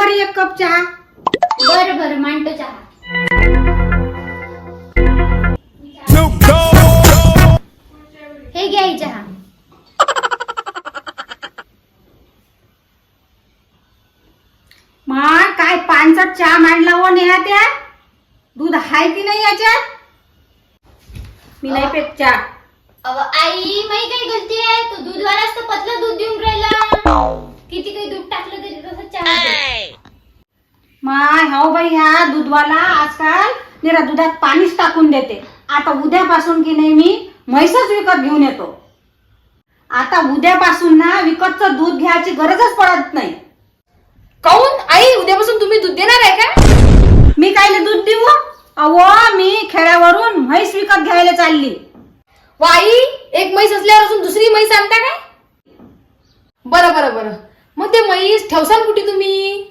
बरं एक कप चहा. बरं बरं मांडतो चहा. हे घ्या ही चहा. मा काय पानसट चहा मांडला हो नेहा त्या दूध हाय की नाही याच्यात? मी नाही पेत चहा. अव आई माही काय गलती आहे? तो दूधवालाच तर माय हो बाई ह्या दूधवाला आजकाल निरा दुधात पाणीच टाकून देते. आता उद्यापासून की नाही मी म्हैसच विकत घेऊन येतो. आता उद्यापासून ना विकतचं दूध घ्यायची गरजच पडत नाही. काऊन? आई उद्यापासून तुम्ही दूध देणार आहे का मी कायले दूध देऊ? अहो मी खेड्यावरून म्हैस विकत घ्यायला चालली. व आई एक म्हैस असल्यावर अजून दुसरी म्हैस आणता काय? बरं बरं बरं. मग ते म्हैस ठेवसाल कुठे तुम्ही?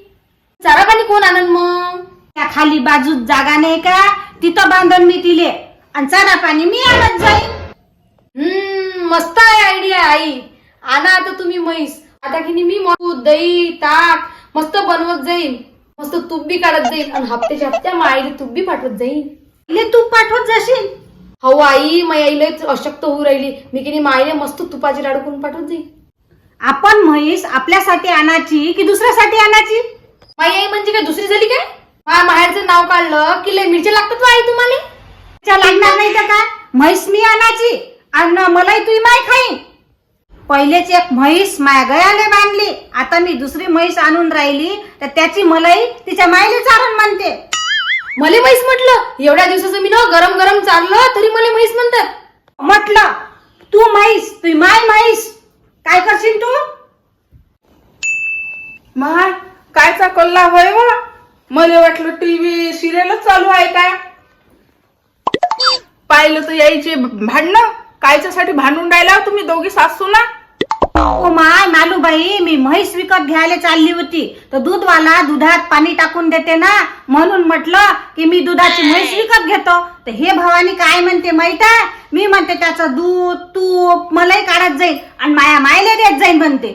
चारा पाणी कोण आणन मग? त्या खाली बाजूत जागा नाही का? तिथं बांधून मी तिले. आणि चारा पाणी मी आणत जाईन. हम्म मस्त आहे आयडिया आई. आणा आता तुम्ही म्हैस. आता की नाही मी दूध दही ताक मस्त बनवत जाईन. मस्त तूप बी काढत जाईन. आणि हप्त्याच्या हप्त्या माईला तूप बी पाठवत जाईन. तिले तू पाठवत जाशील? हो आई माझ्या आईला अशक्त होऊ राहिली. मी की नाही माईला मस्त तुपाची लाडू करून पाठवत जाईन. आपण म्हैस आपल्यासाठी आणायची की दुसऱ्यासाठी आणायची? माई आई म्हणजे काय दुसरी झाली काय? हा माहेरचं नाव काढलं की लय मिरच्या लागतात आई तुम्हाला? लागणार नाही तर काय? म्हैस मी आणायची आणि मलाही तुझी माय खाईन. पहिलेच एक म्हैस माया गयाले बांधली. आता मी दुसरी म्हैस आणून राहिली तर त्याची मलाही तिच्या मायले चारण म्हणते. मले म्हैस म्हटलं एवढ्या दिवसाचं मी ना गरम गरम चाललं तरी मला म्हैस म्हणतात. म्हटलं तू म्हैस तुझी माय म्हैस. काय करशील तू? महाय कायचा कल्ला होय वा? मला वाटलं टीव्ही सिरियलच चालू आहे काय? पाहिलं तर यायचे भांडणं. कायच्यासाठी भांडून राहिला हो तुम्ही दोघी सासू ना ओ माय मालूबाई मी म्हैस विकत घ्यायला चालली होती. तर दूधवाला दुधात पाणी टाकून देते ना? म्हणून म्हटलं की मी दुधाची म्हैस विकत घेतो. तर हे भवानी काय म्हणते माहीत आहे? मी म्हणते त्याचं दूध तूप मलाही काढत जाईल आणि माया मायला देत जाईल म्हणते.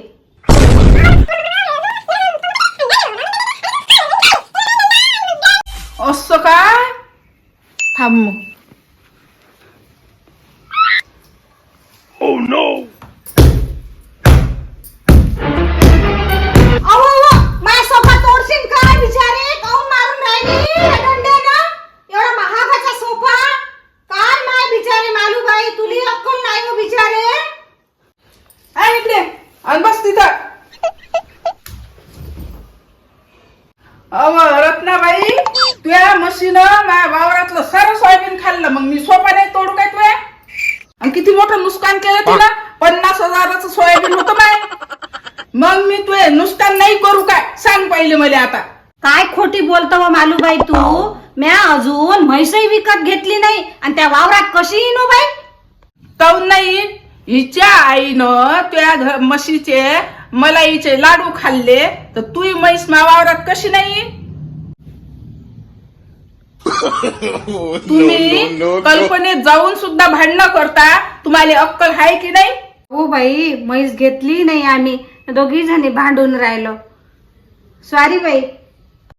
बस तिथं. अव रत्नाबाई तुया सारं खाल्लं मग मी सोपा नाही तोडू काय तुया? आणि किती मोठं नुकसान केलं तिला? पन्नास हजाराचं सोयाबीन होतं माय मग मी तुझे नुकसान नाही करू काय? सांग पहिले मला आता. काय खोटी बोलतो व मालूबाई तू? म्या अजून म्हैसही विकत घेतली नाही. आणि त्या वावरात कशी येईन बाई? काऊन नाही? हिच्या आईनं तुया घ- म्हशीचे मलाईचे लाडू खाल्ले. तर तू म्हैस मा वावरात कशी नाही? तुम्ही कल्पनेत जाऊन सुद्धा भांडणं करता? तुम्हाला अक्कल आहे की नाही? हो बाई म्हैस घेतली नाही आम्ही. दोघी जणी भांडून राहिलो. सॉरी बाई.